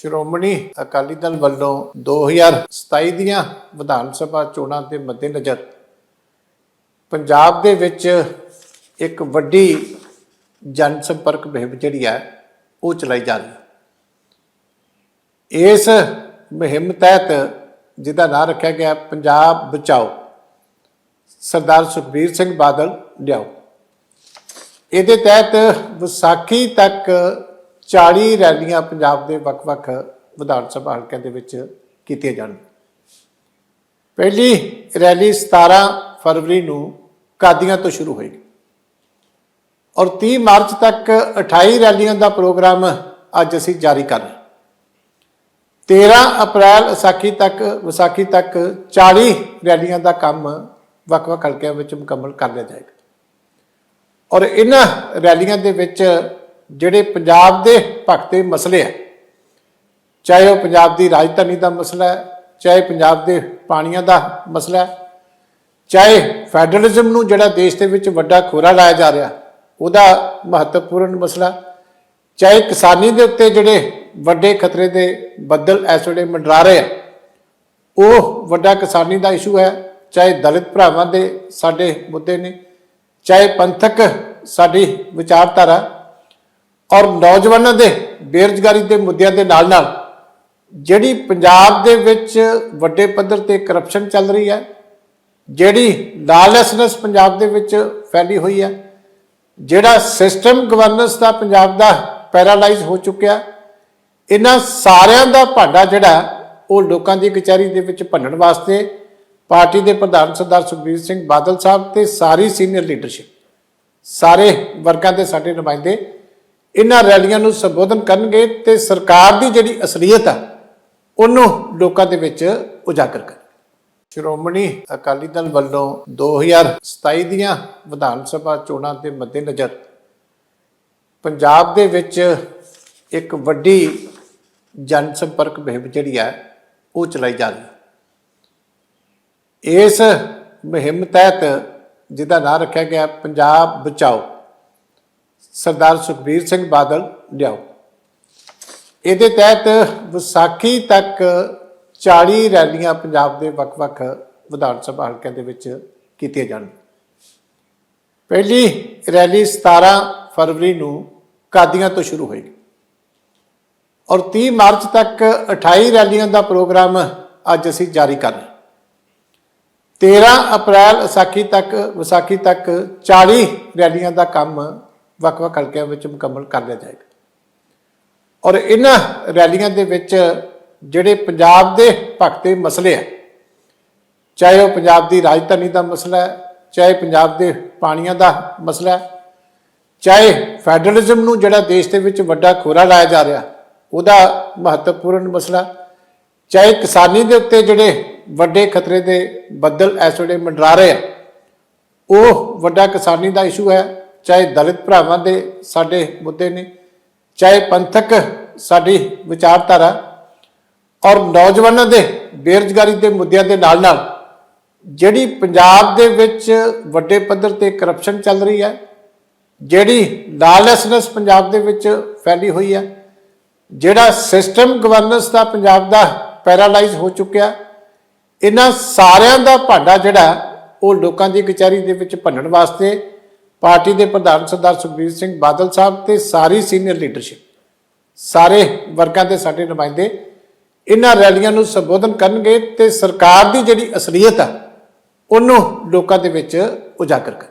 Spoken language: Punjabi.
ਸ਼੍ਰੋਮਣੀ ਅਕਾਲੀ ਦਲ ਵੱਲੋਂ 2027 ਦੀਆਂ ਵਿਧਾਨ ਸਭਾ ਚੋਣਾਂ ਦੇ ਮੱਦੇਨਜ਼ਰ ਪੰਜਾਬ ਦੇ ਵਿੱਚ ਇੱਕ ਵੱਡੀ ਜਨ ਸੰਪਰਕ ਮੁਹਿੰਮ ਜਿਹੜੀ ਹੈ, ਉਹ ਚਲਾਈ ਜਾ ਰਹੀ ਹੈ। ਇਸ ਮੁਹਿੰਮ ਤਹਿਤ ਜਿਹਦਾ ਨਾਮ ਰੱਖਿਆ ਗਿਆ ਪੰਜਾਬ ਬਚਾਓ, ਸਰਦਾਰ ਸੁਖਬੀਰ ਸਿੰਘ ਬਾਦਲ ਲਿਆਓ। ਇਹਦੇ ਤਹਿਤ ਵਿਸਾਖੀ ਤੱਕ 40 ਰੈਲੀਆਂ ਪੰਜਾਬ ਦੇ ਵੱਖ-ਵੱਖ ਵਿਧਾਨ ਸਭਾ ਹਲਕਿਆਂ ਦੇ ਵਿੱਚ ਕੀਤੀਆਂ ਜਾਣ। ਪਹਿਲੀ ਰੈਲੀ 17 ਫਰਵਰੀ ਨੂੰ ਕਾਦੀਆਂ ਤੋਂ ਸ਼ੁਰੂ ਹੋਏਗੀ। ਔਰ 30 ਮਾਰਚ ਤੱਕ 28 ਰੈਲੀਆਂ ਦਾ ਪ੍ਰੋਗਰਾਮ ਅੱਜ ਅਸੀਂ ਜਾਰੀ ਕਰ ਰਹੇ 13 ਅਪ੍ਰੈਲ, ਵਿਸਾਖੀ ਤੱਕ ਵਿਸਾਖੀ ਤੱਕ 40 ਰੈਲੀਆਂ ਦਾ ਕੰਮ ਵੱਖ-ਵੱਖ ਹਲਕਿਆਂ ਵਿੱਚ ਮੁਕੰਮਲ ਕਰ ਲਿਆ ਜਾਏਗਾ। ਔਰ ਇਹਨਾਂ ਰੈਲੀਆਂ ਦੇ ਵਿੱਚ ਜਿਹੜੇ ਪੰਜਾਬ ਦੇ ਭਗਤੇ ਮਸਲੇ ਆ, ਚਾਹੇ ਉਹ ਪੰਜਾਬ ਦੀ ਰਾਜਧਾਨੀ ਦਾ ਮਸਲਾ ਹੈ, ਚਾਹੇ ਪੰਜਾਬ ਦੇ ਪਾਣੀਆਂ ਦਾ ਮਸਲਾ ਹੈ, ਚਾਹੇ ਫੈਡਰਲਿਜ਼ਮ ਨੂੰ ਜਿਹੜਾ ਦੇਸ਼ ਦੇ ਵਿੱਚ ਵੱਡਾ ਖੋਰਾ ਲਾਇਆ ਜਾ ਰਿਹਾ, ਉਹਦਾ ਮਹੱਤਵਪੂਰਨ ਮਸਲਾ ਚਾਹੇ ਕਿਸਾਨੀ ਦੇ ਉੱਤੇ ਜਿਹੜੇ ਵੱਡੇ ਖਤਰੇ ਦੇ ਬੱਦਲ ਇਸ ਵੇਲੇ ਮੰਡਰਾ ਰਹੇ ਆ, ਉਹ ਵੱਡਾ ਕਿਸਾਨੀ ਦਾ ਇਸ਼ੂ ਹੈ, ਚਾਹੇ ਦਲਿਤ ਭਰਾਵਾਂ ਦੇ ਸਾਡੇ ਮੁੱਦੇ ਨੇ, ਚਾਹੇ ਪੰਥਕ ਸਾਡੀ ਵਿਚਾਰਧਾਰਾ ਔਰ ਨੌਜਵਾਨਾਂ ਦੇ ਬੇਰੁਜ਼ਗਾਰੀ ਦੇ ਮੁੱਦਿਆਂ ਦੇ ਨਾਲ ਨਾਲ ਜਿਹੜੀ ਪੰਜਾਬ ਦੇ ਵਿੱਚ ਵੱਡੇ ਪੱਧਰ ਤੇ ਕਰਪਸ਼ਨ ਚੱਲ ਰਹੀ ਹੈ, ਜਿਹੜੀ ਲਾਲੈਸਨੈਸ ਪੰਜਾਬ ਦੇ ਵਿੱਚ ਫੈਲੀ ਹੋਈ ਹੈ, ਜਿਹੜਾ ਸਿਸਟਮ ਗਵਰਨੈਂਸ ਦਾ ਪੰਜਾਬ ਦਾ ਪੈਰਾਲਾਈਜ਼ ਹੋ ਚੁੱਕਿਆ, ਇਹਨਾਂ ਸਾਰਿਆਂ ਦਾ ਭਾਂਡਾ ਜਿਹੜਾ ਉਹ ਲੋਕਾਂ ਦੀ ਕਚਹਿਰੀ ਦੇ ਵਿੱਚ ਭੰਨਣ ਵਾਸਤੇ ਪਾਰਟੀ ਦੇ ਪ੍ਰਧਾਨ ਸਰਦਾਰ ਸੁਖਬੀਰ ਸਿੰਘ ਬਾਦਲ ਸਾਹਿਬ ਤੇ ਸਾਰੀ ਸੀਨੀਅਰ ਲੀਡਰਸ਼ਿਪ ਸਾਰੇ ਵਰਗਾਂ ਦੇ ਸਾਡੇ ਨੁਮਾਇੰਦੇ ਇਹਨਾਂ ਰੈਲੀਆਂ ਨੂੰ ਸੰਬੋਧਨ ਕਰਨਗੇ ਤੇ ਸਰਕਾਰ ਦੀ ਜਿਹੜੀ ਅਸਲੀਅਤ ਆ, ਉਹਨੂੰ ਲੋਕਾਂ ਦੇ ਵਿੱਚ ਉਜਾਗਰ ਕਰ। ਸ਼੍ਰੋਮਣੀ ਅਕਾਲੀ ਦਲ ਵੱਲੋਂ 2027 ਦੀਆਂ ਵਿਧਾਨ ਸਭਾ ਚੋਣਾਂ ਦੇ ਮੱਦੇਨਜ਼ਰ ਪੰਜਾਬ ਦੇ ਵਿੱਚ ਇੱਕ ਵੱਡੀ ਜਨ ਸੰਪਰਕ ਮੁਹਿੰਮ ਜਿਹੜੀ ਹੈ ਉਹ ਚਲਾਈ ਜਾ ਰਹੀ ਹੈ। ਇਸ ਮੁਹਿੰਮ ਤਹਿਤ ਜਿਹਦਾ ਨਾਮ ਰੱਖਿਆ ਗਿਆ, ਪੰਜਾਬ ਬਚਾਓ। ਸਰਦਾਰ ਸੁਖਬੀਰ ਸਿੰਘ ਬਾਦਲ ਲਿਆਓ। ਇਹਦੇ ਤਹਿਤ ਵਿਸਾਖੀ ਤੱਕ 40 ਰੈਲੀਆਂ ਪੰਜਾਬ ਦੇ ਵੱਖ-ਵੱਖ ਵਿਧਾਨ ਸਭਾ ਹਲਕਿਆਂ ਦੇ ਵਿੱਚ ਕੀਤੀਆਂ ਜਾਣਗੀਆਂ ਪਹਿਲੀ ਰੈਲੀ 17 ਫਰਵਰੀ ਨੂੰ ਕਾਦੀਆਂ ਤੋਂ ਸ਼ੁਰੂ ਹੋਏਗੀ। ਔਰ 30 ਮਾਰਚ ਤੱਕ 28 ਰੈਲੀਆਂ ਦਾ ਪ੍ਰੋਗਰਾਮ ਅੱਜ ਅਸੀਂ ਜਾਰੀ ਕਰ ਰਹੇ 13 ਅਪ੍ਰੈਲ ਵਿਸਾਖੀ ਤੱਕ ਵਿਸਾਖੀ ਤੱਕ 40 ਰੈਲੀਆਂ ਦਾ ਕੰਮ ਵੱਖ-ਵੱਖ ਹਲਕਿਆਂ ਵਿੱਚ ਮੁਕੰਮਲ ਕਰ ਲਿਆ ਜਾਏਗਾ। ਔਰ ਇਹਨਾਂ ਰੈਲੀਆਂ ਦੇ ਵਿੱਚ ਜਿਹੜੇ ਪੰਜਾਬ ਦੇ ਭਗਤੇ ਮਸਲੇ ਆ, ਚਾਹੇ ਉਹ ਪੰਜਾਬ ਦੀ ਰਾਜਧਾਨੀ ਦਾ ਮਸਲਾ ਹੈ, ਚਾਹੇ ਪੰਜਾਬ ਦੇ ਪਾਣੀਆਂ ਦਾ ਮਸਲਾ ਹੈ, ਚਾਹੇ ਫੈਡਰਲਿਜ਼ਮ ਨੂੰ ਜਿਹੜਾ ਦੇਸ਼ ਦੇ ਵਿੱਚ ਵੱਡਾ ਖੋਰਾ ਲਾਇਆ ਜਾ ਰਿਹਾ, ਉਹਦਾ ਮਹੱਤਵਪੂਰਨ ਮਸਲਾ, ਚਾਹੇ ਕਿਸਾਨੀ ਦੇ ਉੱਤੇ ਜਿਹੜੇ ਵੱਡੇ ਖਤਰੇ ਦੇ ਬੱਦਲ ਇਸ ਵੇਲੇ ਮੰਡਰਾ ਰਹੇ ਆ, ਉਹ ਵੱਡਾ ਕਿਸਾਨੀ ਦਾ ਇਸ਼ੂ ਹੈ ਚਾਹੇ ਦਲਿਤ ਭਰਾਵਾਂ ਦੇ ਸਾਡੇ ਮੁੱਦੇ ਨੇ, ਚਾਹੇ ਪੰਥਕ ਸਾਡੀ ਵਿਚਾਰਧਾਰਾ ਔਰ ਨੌਜਵਾਨਾਂ ਦੇ ਬੇਰੁਜ਼ਗਾਰੀ ਦੇ ਮੁੱਦਿਆਂ ਦੇ ਨਾਲ ਨਾਲ ਜਿਹੜੀ ਪੰਜਾਬ ਦੇ ਵਿੱਚ ਵੱਡੇ ਪੱਧਰ ਤੇ ਕਰਪਸ਼ਨ ਚੱਲ ਰਹੀ ਹੈ, ਜਿਹੜੀ ਲਾਲੈਸਨੈਸ ਪੰਜਾਬ ਦੇ ਵਿੱਚ ਫੈਲੀ ਹੋਈ ਹੈ, ਜਿਹੜਾ ਸਿਸਟਮ ਗਵਰਨੈਂਸ ਦਾ ਪੰਜਾਬ ਦਾ ਪੈਰਾਲਾਈਜ਼ ਹੋ ਚੁੱਕਿਆ, ਇਹਨਾਂ ਸਾਰਿਆਂ ਦਾ ਭਾਂਡਾ ਜਿਹੜਾ ਉਹ ਲੋਕਾਂ ਦੀ ਕਚਹਿਰੀ ਦੇ ਵਿੱਚ ਭੰਨਣ ਵਾਸਤੇ ਪਾਰਟੀ ਦੇ ਪ੍ਰਧਾਨ ਸਰਦਾਰ ਸੁਖਬੀਰ ਸਿੰਘ ਬਾਦਲ ਸਾਹਿਬ ਤੇ ਸਾਰੀ ਸੀਨੀਅਰ ਲੀਡਰਸ਼ਿਪ, ਸਾਰੇ ਵਰਗਾਂ ਦੇ ਸਾਡੇ ਨੁਮਾਇੰਦੇ, ਇਹਨਾਂ ਰੈਲੀਆਂ ਨੂੰ ਸੰਬੋਧਨ ਕਰਨਗੇ ਤੇ ਸਰਕਾਰ ਦੀ ਜਿਹੜੀ ਅਸਲੀਅਤ ਆ, ਉਹਨੂੰ ਲੋਕਾਂ ਦੇ ਵਿੱਚ ਉਜਾਗਰ ਕਰ